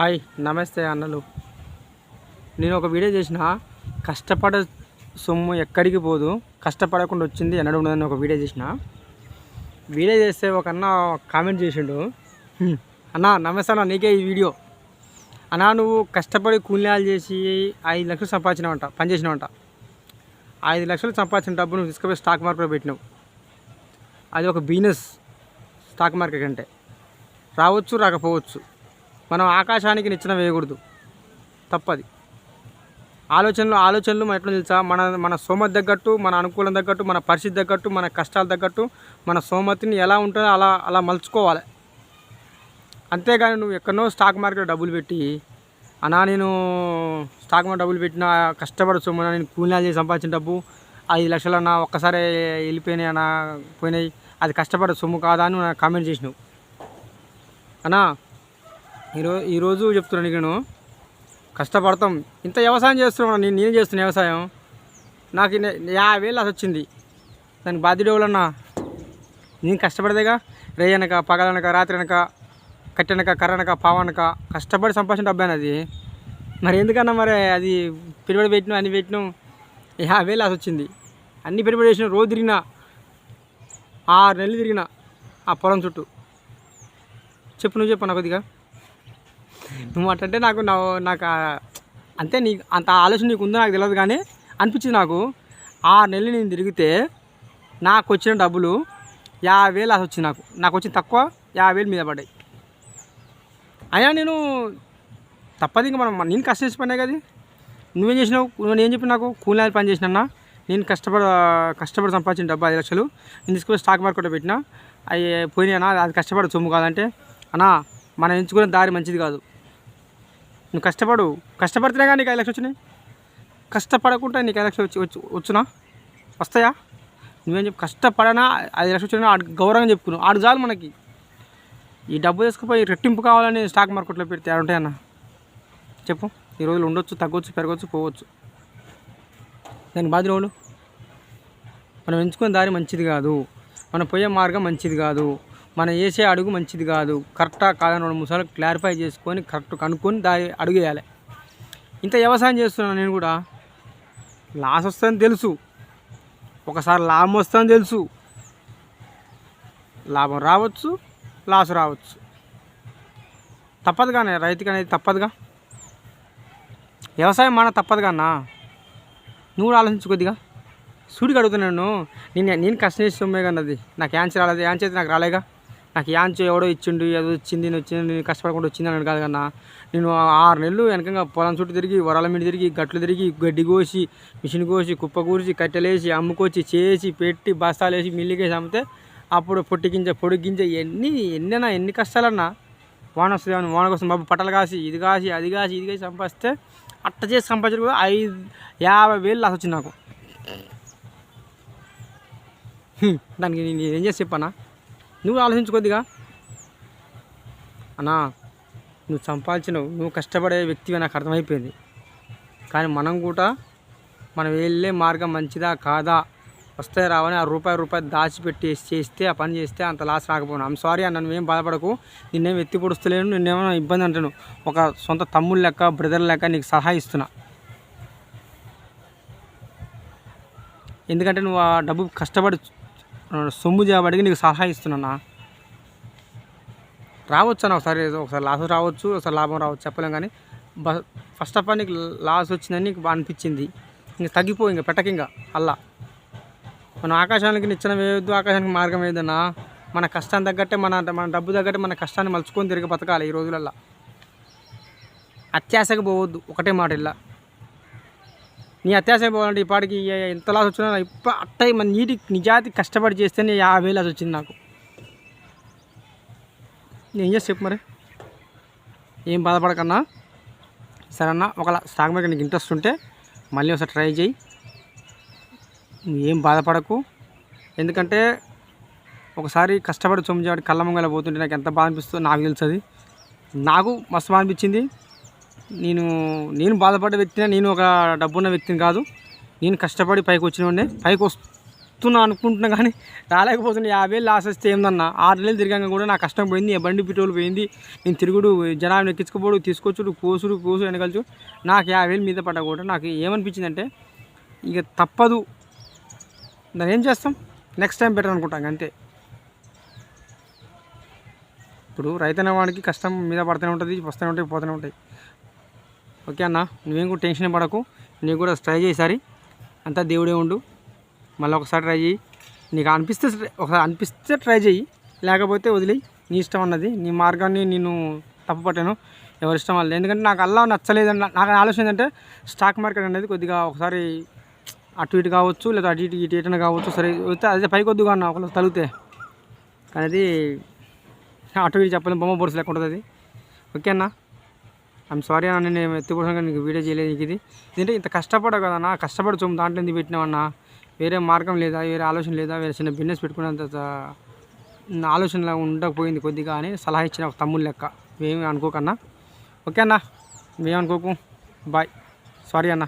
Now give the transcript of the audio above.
Hi నమస్తే అన్నలు. నేను ఒక వీడియో చేసిన. కష్టపడ సొమ్ము ఎక్కడికి పోదు. కష్టపడకుండా వచ్చింది ఎన్నడూ ఉండదని ఒక వీడియో చేసిన. వీడియో చేస్తే ఒక అన్న కామెంట్ చేసిండు. అన్న నమస్తే అన్న నీకే ఈ వీడియో. అన్నా నువ్వు కష్టపడి కూలీలు చేసి ఐదు లక్షలు సంపాదించినావంట పని చేసినావంట. ఐదు లక్షలు సంపాదించిన డబ్బు నువ్వు తీసుకుపోయి స్టాక్ మార్కెట్లో పెట్టినావు. అది ఒక బిజినెస్ స్టాక్ మార్కెట్ అంటే రావచ్చు రాకపోవచ్చు. మనం ఆకాశానికి నిచ్చెన వేయకూడదు. తప్పది. ఆలోచనలు ఆలోచనలు మనం ఎట్లా తెలుసా? మన మన సోమతి తగ్గట్టు మన అనుకూలం తగ్గట్టు మన పరిస్థితి తగ్గట్టు మన కష్టాలు తగ్గట్టు మన సోమతిని ఎలా ఉంటుందో అలా అలా మలుచుకోవాలి. అంతేగాని నువ్వు ఎక్కడో స్టాక్ మార్కెట్ డబ్బులు పెట్టి అన్నా నేను స్టాక్ మార్కెట్ డబ్బులు పెట్టిన కష్టపడి సొమ్ము నేను కూలినాలు చేసి సంపాదించిన డబ్బు ఐదు లక్షలు అన్న ఒక్కసారి వెళ్ళిపోయినాయి అన్న పోయినాయి. అది కష్టపడే సొమ్ము కాదా అని కామెంట్ చేసినావు. అన్నా ఈరోజు ఈరోజు చెప్తున్నాను నేను. కష్టపడతాం. ఇంత వ్యవసాయం చేస్తున్నాను నేను నేను చేస్తున్నా వ్యవసాయం. నాకు యాభై వేలు అది వచ్చింది దానికి బాధ్యుడు ఎవరన్నా? నేను కష్టపడదేగా? రేయనక పగలనక రాత్రి అనక కట్టెనక కర్రనక పావనక. కష్టపడి సంపాదించిన డబ్బు అది మరి ఎందుకన్నా మరి అది పెట్టుబడి పెట్టినా అన్ని పెట్టినాం యాభై వేలు అది వచ్చింది అన్ని పెట్టుబడి చేసిన రోజు తిరిగిన ఆరు నెలలు తిరిగిన ఆ పొలం చుట్టూ. చెప్పు నువ్వు చెప్పు నాకు కొద్దిగా. నువ్వు అంటే నాకు నా- నాకు అంతే నీకు అంత ఆలోచన నీకు ఉందో నాకు తెలియదు కానీ అనిపించింది నాకు. ఆరు నెలలు నేను తిరిగితే నాకు వచ్చిన డబ్బులు యాభై వేలు అసలు వచ్చింది నాకు. నాకు వచ్చిన తక్కువ యాభై వేలు మీద పడ్డాయి. అయినా నేను తప్పదు ఇంకా మనం నేను కష్టం చేసి పనే కదా. నువ్వేం చేసినావు? నువ్వు ఏం చెప్పి నాకు? కూలి పని చేసినా నేను కష్టపడ కష్టపడి సంపాదించిన డబ్బు ఐదు లక్షలు. నేను తీసుకుని స్టాక్ మార్కెట్లో పెట్టినా. అవి పోయినాయనా? అది కష్టపడే సొమ్ము కాదంటే. అన్నా మనం ఎంచుకునే దారి మంచిది కాదు. నువ్వు కష్టపడు. కష్టపడితేనే కానీ నీకు ఐదు లక్షలు వచ్చినాయి. కష్టపడకుండా నీకు ఐదు లక్షలు వచ్చి వచ్చి వచ్చునా? వస్తాయా? నువ్వేం చెప్పు కష్టపడనా ఐదు లక్షలు వచ్చినా ఆడు గౌరవంగా చెప్పుకున్నావు. ఆడు చాలు మనకి. ఈ డబ్బు తీసుకుపోయి రెట్టింపు కావాలని స్టాక్ మార్కెట్లో పెడితే ఆడ ఉంటాయన్న చెప్పు. ఈ రోజులు ఉండొచ్చు తగ్గొచ్చు పెరగచ్చు పోవచ్చు. దానికి బాధ్యత వాళ్ళు మనం ఎంచుకునే దారి మంచిది కాదు. మనం పోయే మార్గం మంచిది కాదు. మనం వేసే అడుగు మంచిది కాదు. కరెక్టా కాదని రెండు మూడు సార్లు క్లారిఫై చేసుకొని కరెక్ట్ కనుక్కొని దా అడుగు వేయాలి ఇంత వ్యవసాయం చేస్తున్నాను నేను కూడా. లాస్ వస్తుందని తెలుసు. ఒకసారి లాభం వస్తుందని తెలుసు. లాభం రావచ్చు లాస్ రావచ్చు. తప్పదుగానే రైతుకి అనేది తప్పదుగా. వ్యవసాయం మన తప్పదుగా అన్నా నువ్వు కూడా ఆలోచించు కొద్దిగా. సూడికి అడుగుతున్నాను నేను. నేను కష్టం చేసి సొమ్మే కానీ అది నాకు యాన్సర్ రాలేదు. యాంచ్ అయితే నాకు రాలేగా? నాకు యాంచో ఎవడో ఇచ్చిండు ఏదో వచ్చింది నేను వచ్చింది నేను కష్టపడకుండా వచ్చింది అని కాదు కన్నా. నేను ఆరు నెలలు వెనకంగా పొలం చుట్టూ తిరిగి వరాల మీద తిరిగి గట్లు తిరిగి గడ్డి కోసి మిషన్ కోసి కుప్ప కూర్చి కట్టెలేసి అమ్ముకొచ్చి చేసి పెట్టి బస్తాలు వేసి మిల్లికేసి అమ్మితే అప్పుడు పొట్టి గింజ పొడి గింజ ఎన్ని ఎన్నైనా ఎన్ని కష్టాలన్నా వాన వస్తుంది అని వాన కోసం బాబు పట్టలు కాసి ఇది కాసి అది కాసి ఇది కాసి సంపాదిస్తే అట్ట చేసి సంపాదించడం కూడా ఐదు యాభై వేలు లాస్ వచ్చింది నాకు. దానికి నేను ఏం చేసి చెప్పానా? నువ్వు ఆలోచించు కొద్దిగా. అన్నా నువ్వు సంపాదించినవు. నువ్వు కష్టపడే వ్యక్తివి నాకు అర్థమైపోయింది. కానీ మనం కూడా మనం వెళ్ళే మార్గం మంచిదా కాదా? వస్తే రావని ఆ రూపాయి రూపాయి దాచిపెట్టి చేస్తే ఆ పని చేస్తే అంత లాస్ రాకపోను. ఐమ్ సారీ అన్న నువ్వేం బాధపడకు. నిన్నేం ఎత్తి పొడుస్తలేను నిన్నేమో ఇబ్బంది అంటాను ఒక సొంత తమ్ముడు లెక్క బ్రదర్ లెక్క నీకు సలహా ఇస్తున్నా. ఎందుకంటే నువ్వు ఆ డబ్బు కష్టపడి సొమ్ము చేయబడికి నీకు సలహా ఇస్తున్నా రావచ్చు అన్న ఒకసారి ఒకసారి లాస్ రావచ్చు ఒకసారి లాభం రావచ్చు చెప్పలేం కానీ ఫస్ట్ ఆఫ్ ఆల్ నీకు లాస్ వచ్చిందని నీకు బాగా అనిపించింది. ఇంక తగ్గిపో ఇంక పెట్టక ఇంకా అల్లా. మనం ఆకాశానికి నిచ్చెన వేయొద్దు ఆకాశానికి మార్గం ఏదన్నా మన కష్టాన్ని తగ్గట్టే మన మన డబ్బు తగ్గట్టే మన కష్టాన్ని మలుచుకొని తిరిగి బతకాలి ఈ రోజులల్లో. అత్యాశకు పోవద్దు ఒకటే మాట ఇలా నీ అత్యాశ పోవాలంటే ఈ పాటికి ఎంత లాస్ వచ్చినా ఇప్ప అట్ట మన నీటి నిజాతి కష్టపడి చేస్తేనే యాభై వేలు లాస్ వచ్చింది నాకు. నేను చేసి చెప్పు మరి? ఏం బాధపడకన్నా? సరే అన్న ఒకవేళ స్టాక్ మార్కెట్ నీకు ఇంట్రెస్ట్ ఉంటే మళ్ళీ ఒకసారి ట్రై చేయి. ఏం బాధపడకు. ఎందుకంటే ఒకసారి కష్టపడి చొమ్మిజాడి కళ్ళ ముంగల పోతుంటే నాకు ఎంత బాధ అనిపిస్తుందో నాకు తెలుస్తుంది నాకు మస్తు బాగా అనిపించింది. నేను నేను బాధపడ్డ వ్యక్తినే నేను ఒక డబ్బున్న వ్యక్తిని కాదు. నేను కష్టపడి పైకి వచ్చిన పైకి వస్తున్నా అనుకుంటున్నా కానీ రాలేకపోతున్నా. యాభై వేలు లాస్ వస్తే ఏందన్నా? ఆరు నెలలు తిరిగాక కూడా నా కష్టం పోయింది. బండి పెట్రోల్ పోయింది. నేను తిరుగుడు జనాన్ని ఎక్కించుకోపోడు తీసుకొచ్చుడు కోసుడు కోసు వెనకలుచు నాకు యాభై వేలు మీద పడ్డా కూడా నాకు ఏమనిపించిందంటే ఇక తప్పదు. దాన్ని ఏం చేస్తాం? నెక్స్ట్ టైం బెటర్ అనుకుంటాం అంతే. ఇప్పుడు రైతు వాడికి కష్టం మీద పడుతూనే ఉంటుంది వస్తూనే ఉంటాయి పోతూనే ఉంటాయి ఓకే అన్న నువ్వేం కూడా టెన్షన్ పడకు. నీకు కూడా ట్రై చేసారి అంతా దేవుడే ఉండు. మళ్ళీ ఒకసారి ట్రై చేయి. నీకు అనిపిస్తే ఒకసారి అనిపిస్తే ట్రై చేయి. లేకపోతే వదిలేయి. నీ ఇష్టం అన్నది. నీ మార్గాన్ని నేను తప్పు పట్టాను ఎవరి ఇష్టం వాళ్ళు ఎందుకంటే నాకు అల్లా నచ్చలేదన్న నాకు ఆలోచన ఏంటంటే స్టాక్ మార్కెట్ అనేది కొద్దిగా ఒకసారి అటు ఇటు కావచ్చు లేదా అటు ఇటు ఇటు ఇటు కావచ్చు సరే వస్తే అదే పైకి వద్దుగా అన్న ఒకళ్ళు తలిగితే. కానీ అది అటు ఇటు చెప్పలేము బొమ్మ బొరుసు లేకుండా ఉంటుంది ఓకే అన్నా? ఐఎమ్ సారీ అన్న నేను ఎత్తుకోవడానికి నీకు వీడియో చేయలేదు నీకు ఇది. ఏంటంటే ఇంత కష్టపడవు కదన్నా కష్టపడి చూము దాంట్లో ఎందుకు పెట్టినావన్నా వేరే మార్గం లేదా వేరే ఆలోచన లేదా వేరే చిన్న బిజినెస్ పెట్టుకునేంత త- నా ఆలోచన ఉండకపోయింది కొద్దిగా అని సలహా ఇచ్చిన ఒక తమ్ముడు లెక్క. ఏమి అనుకోకన్నా. ఓకే అన్న మేమనుకోకు బాయ్ సారీ అన్నా.